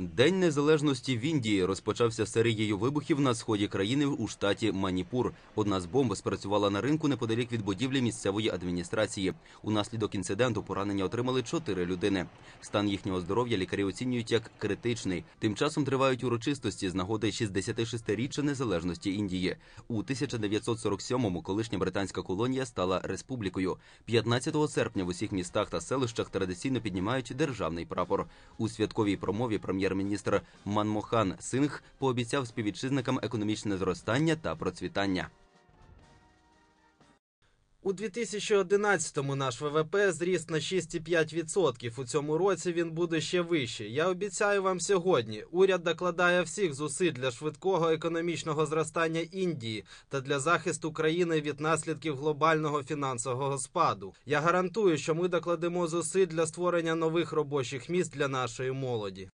День незалежності в Індії розпочався серією вибухів на сході країни у штаті Маніпур. Одна з бомб спрацювала на ринку неподалік від будівлі місцевої адміністрації. Унаслідок інциденту поранення отримали чотири людини. Стан їхнього здоров'я лікарі оцінюють як критичний. Тим часом тривають урочистості з нагоди 66-річчя незалежності Індії. У 1947-му колишня британська колонія стала республікою. 15 серпня в усіх містах та селищах традиційно піднімають державний прапор. У святковій промові прем'єр-міністр Манмохан Сингх пообіцяв співвітчизникам економічне зростання та процвітання. У 2011-му наш ВВП зріс на 6,5%. У цьому році він буде ще вищий. Я обіцяю вам сьогодні. Уряд докладає всіх зусиль для швидкого економічного зростання Індії та для захисту країни від наслідків глобального фінансового спаду. Я гарантую, що ми докладемо зусиль для створення нових робочих місць для нашої молоді.